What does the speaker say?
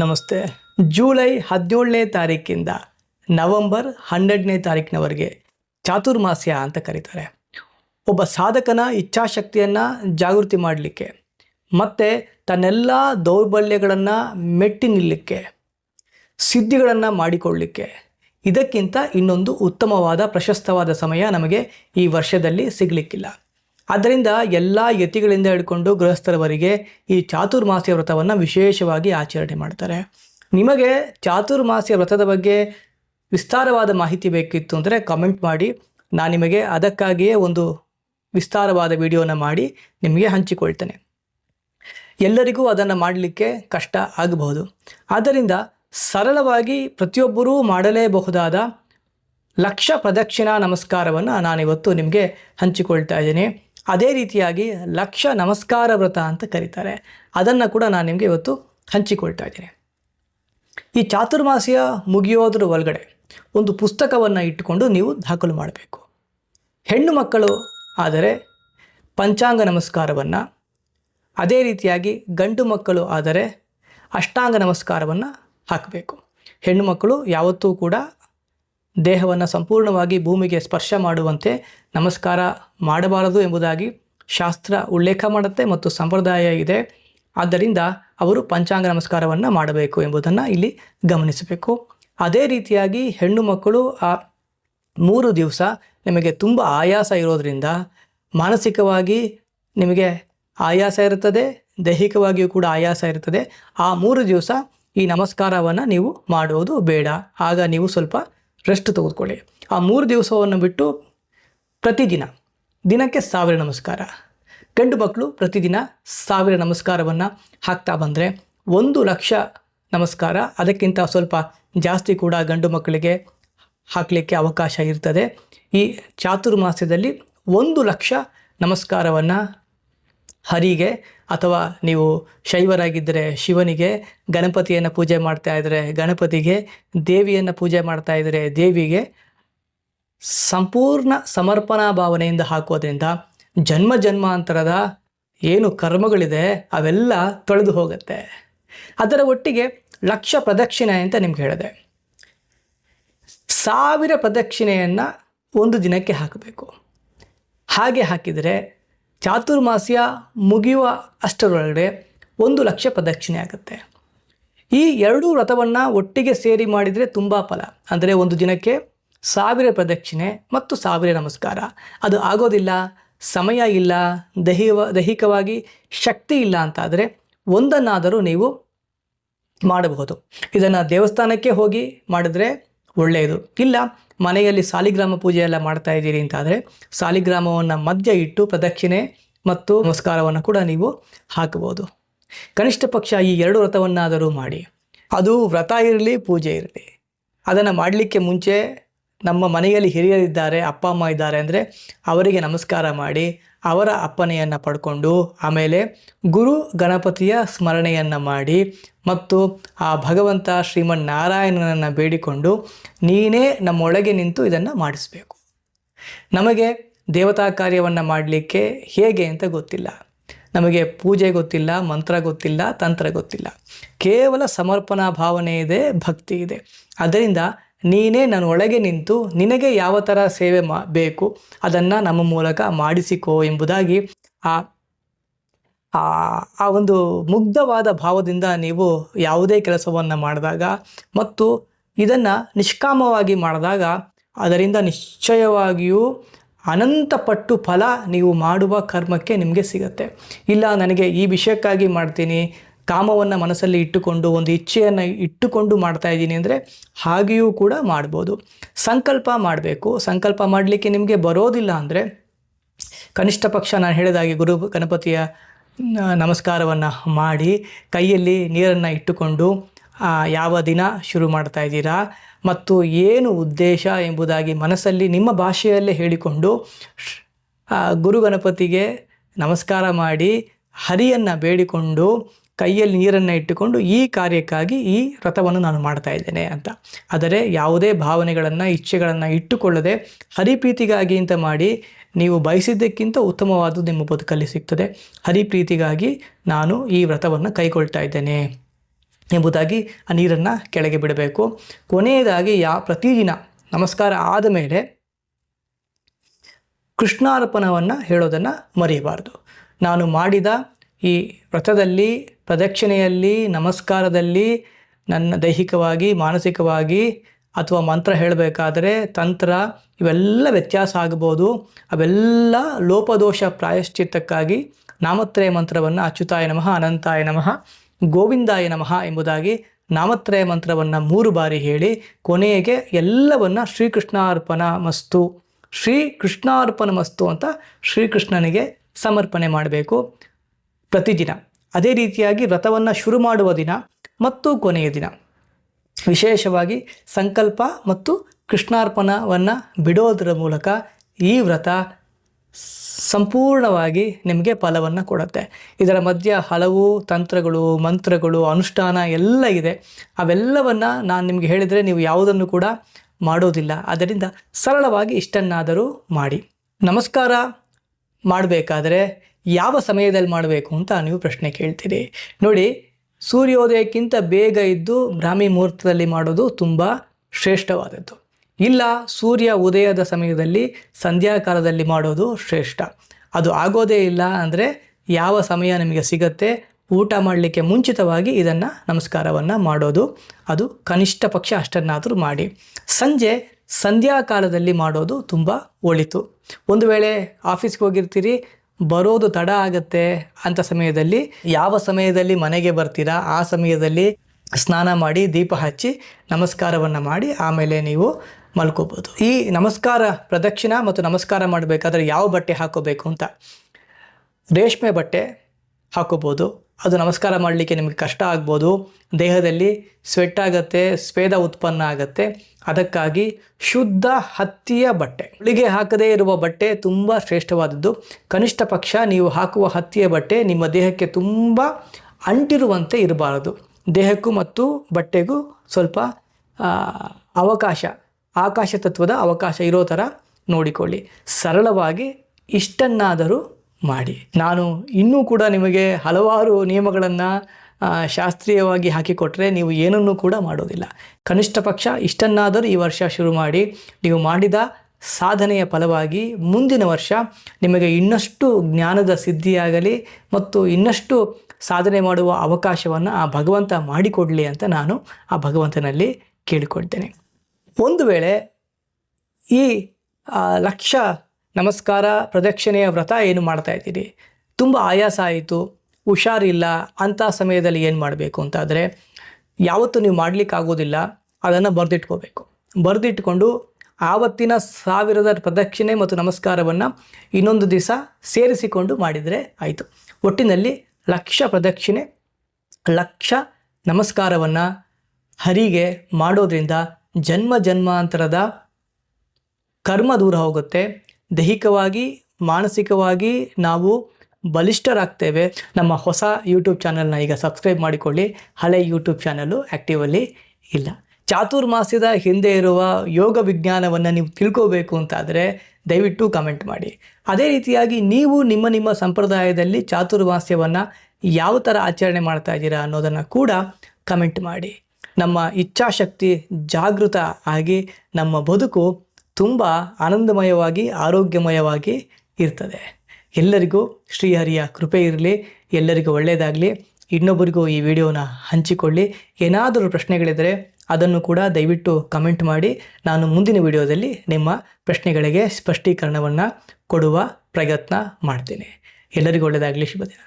ನಮಸ್ತೆ. ಜೂಲೈ ಹದಿನೇಳನೇ ತಾರೀಕಿಂದ ನವೆಂಬರ್ ಹನ್ನೆರಡನೇ ತಾರೀಕಿನವರೆಗೆ ಚಾತುರ್ಮಾಸ್ಯ ಅಂತ ಕರೀತಾರೆ. ಒಬ್ಬ ಸಾಧಕನ ಇಚ್ಛಾಶಕ್ತಿಯನ್ನು ಜಾಗೃತಿ ಮಾಡಲಿಕ್ಕೆ, ಮತ್ತು ತನ್ನೆಲ್ಲ ದೌರ್ಬಲ್ಯಗಳನ್ನು ಮೆಟ್ಟಿ ನಿಲ್ಲಕ್ಕೆ, ಸಿದ್ಧಿಗಳನ್ನು ಮಾಡಿಕೊಳ್ಳಲಿಕ್ಕೆ ಇದಕ್ಕಿಂತ ಇನ್ನೊಂದು ಉತ್ತಮವಾದ, ಪ್ರಶಸ್ತವಾದ ಸಮಯ ನಮಗೆ ಈ ವರ್ಷದಲ್ಲಿ ಸಿಗಲಿಕ್ಕಿಲ್ಲ. ಆದ್ದರಿಂದ ಎಲ್ಲ ಯತಿಗಳಿಂದ ಹಿಡ್ಕೊಂಡು ಗೃಹಸ್ಥರವರೆಗೆ ಈ ಚಾತುರ್ಮಾಸ್ಯ ವ್ರತವನ್ನು ವಿಶೇಷವಾಗಿ ಆಚರಣೆ ಮಾಡ್ತಾರೆ. ನಿಮಗೆ ಚಾತುರ್ಮಾಸ್ಯ ವ್ರತದ ಬಗ್ಗೆ ವಿಸ್ತಾರವಾದ ಮಾಹಿತಿ ಬೇಕಿತ್ತು ಅಂದರೆ ಕಮೆಂಟ್ ಮಾಡಿ. ನಾನು ನಿಮಗೆ ಅದಕ್ಕಾಗಿಯೇ ಒಂದು ವಿಸ್ತಾರವಾದ ವಿಡಿಯೋನ ಮಾಡಿ ನಿಮಗೆ ಹಂಚಿಕೊಳ್ತೇನೆ. ಎಲ್ಲರಿಗೂ ಅದನ್ನು ಮಾಡಲಿಕ್ಕೆ ಕಷ್ಟ ಆಗಬಹುದು. ಆದ್ದರಿಂದ ಸರಳವಾಗಿ ಪ್ರತಿಯೊಬ್ಬರೂ ಮಾಡಲೇಬಹುದಾದ ಲಕ್ಷ ಪ್ರದಕ್ಷಿಣಾ ನಮಸ್ಕಾರವನ್ನು ನಾನಿವತ್ತು ನಿಮಗೆ ಹಂಚಿಕೊಳ್ತಾ ಇದ್ದೀನಿ. ಅದೇ ರೀತಿಯಾಗಿ ಲಕ್ಷ ನಮಸ್ಕಾರ ವ್ರತ ಅಂತ ಕರೀತಾರೆ. ಅದನ್ನು ಕೂಡ ನಾನು ನಿಮಗೆ ಇವತ್ತು ಹಂಚಿಕೊಳ್ತಾ ಇದ್ದೀನಿ. ಈ ಚಾತುರ್ಮಾಸಿಯ ಮುಗಿಯೋದ್ರ ಒಳಗಡೆ ಒಂದು ಪುಸ್ತಕವನ್ನು ಇಟ್ಟುಕೊಂಡು ನೀವು ದಾಖಲು ಮಾಡಬೇಕು. ಹೆಣ್ಣು ಮಕ್ಕಳು ಆದರೆ ಪಂಚಾಂಗ ನಮಸ್ಕಾರವನ್ನು, ಅದೇ ರೀತಿಯಾಗಿ ಗಂಡು ಮಕ್ಕಳು ಆದರೆ ಅಷ್ಟಾಂಗ ನಮಸ್ಕಾರವನ್ನು ಹಾಕಬೇಕು. ಹೆಣ್ಣು ಮಕ್ಕಳು ಯಾವತ್ತೂ ಕೂಡ ದೇಹವನ್ನು ಸಂಪೂರ್ಣವಾಗಿ ಭೂಮಿಗೆ ಸ್ಪರ್ಶ ಮಾಡುವಂತೆ ನಮಸ್ಕಾರ ಮಾಡಬಾರದು ಎಂಬುದಾಗಿ ಶಾಸ್ತ್ರ ಉಲ್ಲೇಖ ಮಾಡುತ್ತೆ ಮತ್ತು ಸಂಪ್ರದಾಯ ಇದೆ. ಆದ್ದರಿಂದ ಅವರು ಪಂಚಾಂಗ ನಮಸ್ಕಾರವನ್ನು ಮಾಡಬೇಕು ಎಂಬುದನ್ನು ಇಲ್ಲಿ ಗಮನಿಸಬೇಕು. ಅದೇ ರೀತಿಯಾಗಿ ಹೆಣ್ಣು ಮಕ್ಕಳು, ಆ, ಮೂರು ದಿವಸ ನಿಮಗೆ ತುಂಬ ಆಯಾಸ ಇರೋದರಿಂದ ಮಾನಸಿಕವಾಗಿ ನಿಮಗೆ ಆಯಾಸ ಇರುತ್ತದೆ, ದೈಹಿಕವಾಗಿಯೂ ಕೂಡ ಆಯಾಸ ಇರುತ್ತದೆ. ಆ ಮೂರು ದಿವಸ ಈ ನಮಸ್ಕಾರವನ್ನು ನೀವು ಮಾಡುವುದು ಬೇಡ. ಆಗ ನೀವು ಸ್ವಲ್ಪ ರೆಸ್ಟ್ ತೆಗೆದುಕೊಳ್ಳಿ. ಆ ಮೂರು ದಿವಸವನ್ನು ಬಿಟ್ಟು ಪ್ರತಿದಿನ ದಿನಕ್ಕೆ ಸಾವಿರ ನಮಸ್ಕಾರ. ಗಂಡು ಮಕ್ಕಳು ಪ್ರತಿದಿನ ಸಾವಿರ ನಮಸ್ಕಾರವನ್ನು ಹಾಕ್ತಾ ಬಂದರೆ ಒಂದು ಲಕ್ಷ ನಮಸ್ಕಾರ. ಅದಕ್ಕಿಂತ ಸ್ವಲ್ಪ ಜಾಸ್ತಿ ಕೂಡ ಗಂಡು ಮಕ್ಕಳಿಗೆ ಹಾಕಲಿಕ್ಕೆ ಅವಕಾಶ ಇರ್ತದೆ. ಈ ಚಾತುರ್ಮಾಸ್ಯದಲ್ಲಿ ಒಂದು ಲಕ್ಷ ನಮಸ್ಕಾರವನ್ನು ಹರಿಗೆ ಅಥವಾ ನೀವು ಶೈವರಾಗಿದ್ದರೆ ಶಿವನಿಗೆ ಗಣಪತಿಯನ್ನು ಪೂಜೆ ಮಾಡ್ತಾ ಇದ್ದರೆ ಗಣಪತಿಗೆ, ದೇವಿಯನ್ನು ಪೂಜೆ ಮಾಡ್ತಾ ಇದ್ದರೆ ದೇವಿಗೆ ಸಂಪೂರ್ಣ ಸಮರ್ಪಣಾ ಭಾವನೆಯಿಂದ ಹಾಕೋದ್ರಿಂದ ಜನ್ಮ ಜನ್ಮಾಂತರದ ಏನು ಕರ್ಮಗಳಿದೆ ಅವೆಲ್ಲ ತೊಳೆದು ಹೋಗುತ್ತೆ. ಅದರ ಒಟ್ಟಿಗೆ ಲಕ್ಷ ಪ್ರದಕ್ಷಿಣೆ ಅಂತ ನಿಮ್ಗೆ ಹೇಳಿದೆ. ಸಾವಿರ ಪ್ರದಕ್ಷಿಣೆಯನ್ನು ಒಂದು ದಿನಕ್ಕೆ ಹಾಕಬೇಕು. ಹಾಗೆ ಹಾಕಿದರೆ ಚಾತುರ್ಮಾಸ್ಯ ಮುಗಿಯುವ ಅಷ್ಟರೊಳಗಡೆ ಒಂದು ಲಕ್ಷ ಪ್ರದಕ್ಷಿಣೆ ಆಗುತ್ತೆ. ಈ ಎರಡೂ ವ್ರತವನ್ನು ಒಟ್ಟಿಗೆ ಸೇರಿ ಮಾಡಿದರೆ ತುಂಬ ಫಲ. ಅಂದರೆ ಒಂದು ದಿನಕ್ಕೆ ಸಾವಿರ ಪ್ರದಕ್ಷಿಣೆ ಮತ್ತು ಸಾವಿರ ನಮಸ್ಕಾರ. ಅದು ಆಗೋದಿಲ್ಲ, ಸಮಯ ಇಲ್ಲ ದೈಹಿಕ ದೈಹಿಕವಾಗಿ ಶಕ್ತಿ ಇಲ್ಲ ಅಂತಾದರೆ ಒಂದನ್ನಾದರೂ ನೀವು ಮಾಡಬಹುದು. ಇದನ್ನು ದೇವಸ್ಥಾನಕ್ಕೆ ಹೋಗಿ ಮಾಡಿದ್ರೆ ಒಳ್ಳೆಯದು. ಇಲ್ಲ, ಮನೆಯಲ್ಲಿ ಸಾಲಿಗ್ರಾಮ ಪೂಜೆ ಎಲ್ಲ ಮಾಡ್ತಾ ಇದ್ದೀರಿ ಅಂತಾದರೆ ಸಾಲಿಗ್ರಾಮವನ್ನು ಮಧ್ಯ ಇಟ್ಟು ಪ್ರದಕ್ಷಿಣೆ ಮತ್ತು ನಮಸ್ಕಾರವನ್ನು ಕೂಡ ನೀವು ಹಾಕಬಹುದು. ಕನಿಷ್ಠ ಪಕ್ಷ ಈ ಎರಡು ವ್ರತವನ್ನಾದರೂ ಮಾಡಿ. ಅದು ವ್ರತ ಇರಲಿ, ಪೂಜೆ ಇರಲಿ. ಅದನ್ನು ಮಾಡಲಿಕ್ಕೆ ಮುಂಚೆ ನಮ್ಮ ಮನೆಯಲ್ಲಿ ಹಿರಿಯರಿದ್ದಾರೆ, ಅಪ್ಪ, ಅಮ್ಮ ಇದ್ದಾರೆ ಅಂದರೆ ಅವರಿಗೆ ನಮಸ್ಕಾರ ಮಾಡಿ ಅವರ ಅಪ್ಪನೆಯನ್ನು ಪಡ್ಕೊಂಡು ಆಮೇಲೆ ಗುರು ಗಣಪತಿಯ ಸ್ಮರಣೆಯನ್ನು ಮಾಡಿ ಮತ್ತು ಆ ಭಗವಂತ ಶ್ರೀಮನ್ ನಾರಾಯಣನನ್ನು ಬೇಡಿಕೊಂಡು ನೀನೇ ನಮ್ಮೊಳಗೆ ನಿಂತು ಇದನ್ನು ಮಾಡಿಸಬೇಕು. ನಮಗೆ ದೇವತಾ ಕಾರ್ಯವನ್ನು ಮಾಡಲಿಕ್ಕೆ ಹೇಗೆ ಅಂತ ಗೊತ್ತಿಲ್ಲ. ನಮಗೆ ಪೂಜೆ ಗೊತ್ತಿಲ್ಲ, ಮಂತ್ರ ಗೊತ್ತಿಲ್ಲ, ತಂತ್ರ ಗೊತ್ತಿಲ್ಲ. ಕೇವಲ ಸಮರ್ಪಣಾ ಭಾವನೆ ಇದೆ, ಭಕ್ತಿ ಇದೆ. ಅದರಿಂದ ನೀನೇ ನನ್ನ ಒಳಗೆ ನಿಂತು ನಿನಗೆ ಯಾವ ಥರ ಸೇವೆ ಮಾ, ಬೇಕು ಅದನ್ನು ನಮ್ಮ ಮೂಲಕ ಮಾಡಿಸಿಕೋ ಎಂಬುದಾಗಿ ಆ ಆ ಒಂದು ಮುಗ್ಧವಾದ ಭಾವದಿಂದ ನೀವು ಯಾವುದೇ ಕೆಲಸವನ್ನು ಮಾಡಿದಾಗ ಮತ್ತು ಇದನ್ನು ನಿಷ್ಕಾಮವಾಗಿ ಮಾಡಿದಾಗ ಅದರಿಂದ ನಿಶ್ಚಯವಾಗಿಯೂ ಅನಂತಪಟ್ಟು ಫಲ ನೀವು ಮಾಡುವ ಕರ್ಮಕ್ಕೆ ನಿಮಗೆ ಸಿಗತ್ತೆ. ಇಲ್ಲ, ನನಗೆ ಈ ವಿಷಯಕ್ಕಾಗಿ ಮಾಡ್ತೀನಿ ಕಾಮವನ್ನು ಮನಸ್ಸಲ್ಲಿ ಇಟ್ಟುಕೊಂಡು, ಒಂದು ಇಚ್ಛೆಯನ್ನು ಇಟ್ಟುಕೊಂಡು ಮಾಡ್ತಾ ಇದ್ದೀನಿ ಅಂದರೆ ಹಾಗೆಯೂ ಕೂಡ ಮಾಡ್ಬೋದು. ಸಂಕಲ್ಪ ಮಾಡಬೇಕು. ಸಂಕಲ್ಪ ಮಾಡಲಿಕ್ಕೆ ನಿಮಗೆ ಬರೋದಿಲ್ಲ ಅಂದರೆ ಕನಿಷ್ಠ ಪಕ್ಷ ನಾನು ಹೇಳಿದಾಗೆ ಗುರು ಗಣಪತಿಯ ನಮಸ್ಕಾರವನ್ನು ಮಾಡಿ ಕೈಯಲ್ಲಿ ನೀರನ್ನು ಇಟ್ಟುಕೊಂಡು ಯಾವ ದಿನ ಶುರು ಮಾಡ್ತಾ ಇದ್ದೀರಾ? ಮತ್ತು ಏನು ಉದ್ದೇಶ ಎಂಬುದಾಗಿ ಮನಸ್ಸಲ್ಲಿ ನಿಮ್ಮ ಭಾಷೆಯಲ್ಲೇ ಹೇಳಿಕೊಂಡು ಗುರು ಗಣಪತಿಗೆ ನಮಸ್ಕಾರ ಮಾಡಿ ಹರಿಯನ್ನು ಬೇಡಿಕೊಂಡು ಕೈಯಲ್ಲಿ ನೀರನ್ನು ಇಟ್ಟುಕೊಂಡು ಈ ಕಾರ್ಯಕ್ಕಾಗಿ ಈ ವ್ರತವನ್ನು ನಾನು ಮಾಡ್ತಾ ಇದ್ದೇನೆ ಅಂತ. ಆದರೆ ಯಾವುದೇ ಭಾವನೆಗಳನ್ನು, ಇಚ್ಛೆಗಳನ್ನು ಇಟ್ಟುಕೊಳ್ಳದೆ ಹರಿಪ್ರೀತಿಗಾಗಿ ಅಂತ ಮಾಡಿ ನೀವು ಬಯಸಿದ್ದಕ್ಕಿಂತ ಉತ್ತಮವಾದದ್ದು ನಿಮ್ಮ ಬದುಕಲ್ಲಿ ಸಿಗ್ತದೆ. ಹರಿಪ್ರೀತಿಗಾಗಿ ನಾನು ಈ ವ್ರತವನ್ನು ಕೈಗೊಳ್ತಾ ಇದ್ದೇನೆ ಎಂಬುದಾಗಿ ಆ ನೀರನ್ನು ಕೆಳಗೆ ಬಿಡಬೇಕು. ಕೊನೆಯದಾಗಿ ಯಾ ಪ್ರತಿದಿನ ನಮಸ್ಕಾರ ಆದ ಮೇಲೆ ಕೃಷ್ಣಾರ್ಪಣವನ್ನು ಹೇಳೋದನ್ನು ಮರೆಯಬಾರ್ದು. ನಾನು ಮಾಡಿದ ಈ ವ್ರತದಲ್ಲಿ, ಪ್ರದಕ್ಷಿಣೆಯಲ್ಲಿ, ನಮಸ್ಕಾರದಲ್ಲಿ ನನ್ನ ದೈಹಿಕವಾಗಿ, ಮಾನಸಿಕವಾಗಿ ಅಥವಾ ಮಂತ್ರ ಹೇಳಬೇಕಾದರೆ ತಂತ್ರ ಇವೆಲ್ಲ ವ್ಯತ್ಯಾಸ ಆಗ್ಬೋದು. ಅವೆಲ್ಲ ಲೋಪದೋಷ ಪ್ರಾಯಶ್ಚಿತ್ತಕ್ಕಾಗಿ ನಾಮತ್ರಯ ಮಂತ್ರವನ್ನು ಅಚ್ಯುತಾಯ ನಮಃ, ಅನಂತಾಯ ನಮಃ, ಗೋವಿಂದಾಯ ನಮಃ ಎಂಬುದಾಗಿ ನಾಮತ್ರಯ ಮಂತ್ರವನ್ನು ಮೂರು ಬಾರಿ ಹೇಳಿ ಕೊನೆಗೆ ಎಲ್ಲವನ್ನ ಶ್ರೀಕೃಷ್ಣಾರ್ಪಣ ಮಸ್ತು ಶ್ರೀ ಕೃಷ್ಣಾರ್ಪಣ ಮಸ್ತು ಅಂತ ಶ್ರೀಕೃಷ್ಣನಿಗೆ ಸಮರ್ಪಣೆ ಮಾಡಬೇಕು. ಪ್ರತಿದಿನ. ಅದೇ ರೀತಿಯಾಗಿ ವ್ರತವನ್ನು ಶುರು ಮಾಡುವ ದಿನ ಮತ್ತು ಕೊನೆಯ ದಿನ. ವಿಶೇಷವಾಗಿ ಸಂಕಲ್ಪ ಮತ್ತು ಕೃಷ್ಣಾರ್ಪಣವನ್ನು ಬಿಡೋದರ ಮೂಲಕ ಈ ವ್ರತ ಸಂಪೂರ್ಣವಾಗಿ ನಿಮಗೆ ಫಲವನ್ನು ಕೊಡುತ್ತೆ. ಇದರ ಮಧ್ಯ ಹಲವು ತಂತ್ರಗಳು, ಮಂತ್ರಗಳು, ಅನುಷ್ಠಾನ ಎಲ್ಲ ಇದೆ. ಅವೆಲ್ಲವನ್ನು ನಾನು ನಿಮಗೆ ಹೇಳಿದರೆ ನೀವು ಯಾವುದನ್ನು ಕೂಡ ಮಾಡೋದಿಲ್ಲ. ಅದರಿಂದ ಸರಳವಾಗಿ ಇಷ್ಟನ್ನಾದರೂ ಮಾಡಿ. ನಮಸ್ಕಾರ ಮಾಡಬೇಕಾದ್ರೆ ಯಾವ ಸಮಯದಲ್ಲಿ ಮಾಡಬೇಕು ಅಂತ ನೀವು ಪ್ರಶ್ನೆ ಕೇಳ್ತೀರಿ. ನೋಡಿ, ಸೂರ್ಯೋದಯಕ್ಕಿಂತ ಬೇಗ ಇದ್ದು ಬ್ರಾಹ್ಮಿ ಮುಹೂರ್ತದಲ್ಲಿ ಮಾಡೋದು ತುಂಬ ಶ್ರೇಷ್ಠವಾದದ್ದು. ಇಲ್ಲ, ಸೂರ್ಯ ಉದಯದ ಸಮಯದಲ್ಲಿ ಸಂಧ್ಯಾಕಾಲದಲ್ಲಿ ಮಾಡೋದು ಶ್ರೇಷ್ಠ. ಅದು ಆಗೋದೇ ಇಲ್ಲ ಅಂದರೆ ಯಾವ ಸಮಯ ನಿಮಗೆ ಸಿಗತ್ತೆ, ಊಟ ಮಾಡಲಿಕ್ಕೆ ಮುಂಚಿತವಾಗಿ ಇದನ್ನು ನಮಸ್ಕಾರವನ್ನು ಮಾಡೋದು. ಅದು ಕನಿಷ್ಠ ಪಕ್ಷ ಅಷ್ಟನ್ನಾದರೂ ಮಾಡಿ. ಸಂಜೆ ಸಂಧ್ಯಾಕಾಲದಲ್ಲಿ ಮಾಡೋದು ತುಂಬ ಒಳಿತು. ಒಂದು ವೇಳೆ ಆಫೀಸ್ಗೆ ಹೋಗಿರ್ತೀರಿ ಬರೋದು ತಡ ಆಗತ್ತೆ ಅಂತ ಸಮಯದಲ್ಲಿ, ಯಾವ ಸಮಯದಲ್ಲಿ ಮನೆಗೆ ಬರ್ತೀರಾ, ಆ ಸಮಯದಲ್ಲಿ ಸ್ನಾನ ಮಾಡಿ ದೀಪ ಹಚ್ಚಿ ನಮಸ್ಕಾರವನ್ನು ಮಾಡಿ ಆಮೇಲೆ ನೀವು ಮಲ್ಕೋಬೋದು. ಈ ನಮಸ್ಕಾರ ಪ್ರದಕ್ಷಿಣ ಮತ್ತು ನಮಸ್ಕಾರ ಮಾಡಬೇಕಾದ್ರೆ ಯಾವ ಬಟ್ಟೆ ಹಾಕೋಬೇಕು ಅಂತ? ರೇಷ್ಮೆ ಬಟ್ಟೆ ಹಾಕೋಬೋದು ಅದು ನಮಸ್ಕಾರ ಮಾಡಲಿಕ್ಕೆ ನಿಮಗೆ ಕಷ್ಟ ಆಗ್ಬೋದು. ದೇಹದಲ್ಲಿ ಸ್ವೆಟ್ ಆಗುತ್ತೆ, ಸ್ವೇದ ಉತ್ಪನ್ನ ಆಗುತ್ತೆ. ಅದಕ್ಕಾಗಿ ಶುದ್ಧ ಹತ್ತಿಯ ಬಟ್ಟೆ. ಹುಳಿಗೆ ಹಾಕದೇ ಇರುವ ಬಟ್ಟೆ ತುಂಬ ಶ್ರೇಷ್ಠವಾದದ್ದು. ಕನಿಷ್ಠ ಪಕ್ಷ ನೀವು ಹಾಕುವ ಹತ್ತಿಯ ಬಟ್ಟೆ ನಿಮ್ಮ ದೇಹಕ್ಕೆ ತುಂಬ ಅಂಟಿರುವಂತೆ ಇರಬಾರದು. ದೇಹಕ್ಕೂ ಮತ್ತು ಬಟ್ಟೆಗೂ ಸ್ವಲ್ಪ ಅವಕಾಶ, ಆಕಾಶ ತತ್ವದ ಅವಕಾಶ ಇರೋ ಥರ ನೋಡಿಕೊಳ್ಳಿ. ಸರಳವಾಗಿ ಇಷ್ಟನ್ನಾದರೂ ಮಾಡಿ. ನಾನು ಇನ್ನೂ ಕೂಡ ನಿಮಗೆ ಹಲವಾರು ನಿಯಮಗಳನ್ನು ಶಾಸ್ತ್ರೀಯವಾಗಿ ಹಾಕಿಕೊಟ್ರೆ ನೀವು ಏನನ್ನೂ ಕೂಡ ಮಾಡೋದಿಲ್ಲ. ಕನಿಷ್ಠ ಪಕ್ಷ ಇಷ್ಟನ್ನಾದರೂ ಈ ವರ್ಷ ಶುರು ಮಾಡಿ. ನೀವು ಮಾಡಿದ ಸಾಧನೆಯ ಫಲವಾಗಿ ಮುಂದಿನ ವರ್ಷ ನಿಮಗೆ ಇನ್ನಷ್ಟು ಜ್ಞಾನದ ಸಿದ್ಧಿಯಾಗಲಿ ಮತ್ತು ಇನ್ನಷ್ಟು ಸಾಧನೆ ಮಾಡುವ ಅವಕಾಶವನ್ನು ಆ ಭಗವಂತ ಮಾಡಿಕೊಡಲಿ ಅಂತ ನಾನು ಆ ಭಗವಂತನಲ್ಲಿ ಕೇಳಿಕೊಳ್ತೇನೆ. ಒಂದು ವೇಳೆ ಈ ಲಕ್ಷ ನಮಸ್ಕಾರ, ಪ್ರದಕ್ಷಿಣೆಯ ವ್ರತ ಏನು ಮಾಡ್ತಾ ಇದ್ದೀರಿ? ತುಂಬ ಆಯಾಸ ಆಯಿತು, ಹುಷಾರಿಲ್ಲ, ಅಂಥ ಸಮಯದಲ್ಲಿ ಏನು ಮಾಡಬೇಕು ಅಂತಾದರೆ, ಯಾವತ್ತು ನೀವು ಮಾಡಲಿಕ್ಕಾಗೋದಿಲ್ಲ, ಅದನ್ನು ಬರೆದಿಟ್ಕೋಬೇಕು. ಬರೆದಿಟ್ಕೊಂಡು ಆವತ್ತಿನ ಸಾವಿರದ ಪ್ರದಕ್ಷಿಣೆ ಮತ್ತು ನಮಸ್ಕಾರವನ್ನು ಇನ್ನೊಂದು ದಿವಸ ಸೇರಿಸಿಕೊಂಡು ಮಾಡಿದರೆ ಆಯಿತು. ಒಟ್ಟಿನಲ್ಲಿ ಲಕ್ಷ ಪ್ರದಕ್ಷಿಣೆ, ಲಕ್ಷ ನಮಸ್ಕಾರವನ್ನು ಹರಿಗೆ ಮಾಡೋದ್ರಿಂದ ಜನ್ಮ ಜನ್ಮಾಂತರದ ಕರ್ಮ ದೂರ ಹೋಗುತ್ತೆ. ದೈಹಿಕವಾಗಿ, ಮಾನಸಿಕವಾಗಿ ನಾವು ಬಲಿಷ್ಠರಾಗ್ತೇವೆ. ನಮ್ಮ ಹೊಸ ಯೂಟ್ಯೂಬ್ ಚಾನಲ್ನ ಈಗ ಸಬ್ಸ್ಕ್ರೈಬ್ ಮಾಡಿಕೊಳ್ಳಿ. ಹಳೆ ಯೂಟ್ಯೂಬ್ ಚಾನಲ್ಲು ಆ್ಯಕ್ಟಿವಲ್ಲಿ ಇಲ್ಲ. ಚಾತುರ್ಮಾಸ್ಯದ ಹಿಂದೆ ಇರುವ ಯೋಗ ವಿಜ್ಞಾನವನ್ನು ನೀವು ತಿಳ್ಕೋಬೇಕು ಅಂತಾದರೆ ದಯವಿಟ್ಟು ಕಮೆಂಟ್ ಮಾಡಿ. ಅದೇ ರೀತಿಯಾಗಿ ನೀವು ನಿಮ್ಮ ನಿಮ್ಮ ಸಂಪ್ರದಾಯದಲ್ಲಿ ಚಾತುರ್ಮಾಸ್ಯವನ್ನು ಯಾವ ಥರ ಆಚರಣೆ ಮಾಡ್ತಾ ಇದ್ದೀರಾ ಅನ್ನೋದನ್ನು ಕೂಡ ಕಮೆಂಟ್ ಮಾಡಿ. ನಮ್ಮ ಇಚ್ಛಾಶಕ್ತಿ ಜಾಗೃತ ಆಗಿ ನಮ್ಮ ಬದುಕು ತುಂಬ ಆನಂದಮಯವಾಗಿ, ಆರೋಗ್ಯಮಯವಾಗಿ ಇರ್ತದೆ. ಎಲ್ಲರಿಗೂ ಶ್ರೀಹರಿಯ ಕೃಪೆ ಇರಲಿ, ಎಲ್ಲರಿಗೂ ಒಳ್ಳೆಯದಾಗಲಿ ಇನ್ನೊಬ್ಬರಿಗೂ ಈ ವಿಡಿಯೋನ ಹಂಚಿಕೊಳ್ಳಿ. ಏನಾದರೂ ಪ್ರಶ್ನೆಗಳಿದ್ದರೆ ಅದನ್ನು ಕೂಡ ದಯವಿಟ್ಟು ಕಮೆಂಟ್ ಮಾಡಿ. ನಾನು ಮುಂದಿನ ವಿಡಿಯೋದಲ್ಲಿ ನಿಮ್ಮ ಪ್ರಶ್ನೆಗಳಿಗೆ ಸ್ಪಷ್ಟೀಕರಣವನ್ನು ಕೊಡುವ ಪ್ರಯತ್ನ ಮಾಡ್ತೇನೆ. ಎಲ್ಲರಿಗೂ ಒಳ್ಳೆಯದಾಗಲಿ ಶುಭ ದಿನ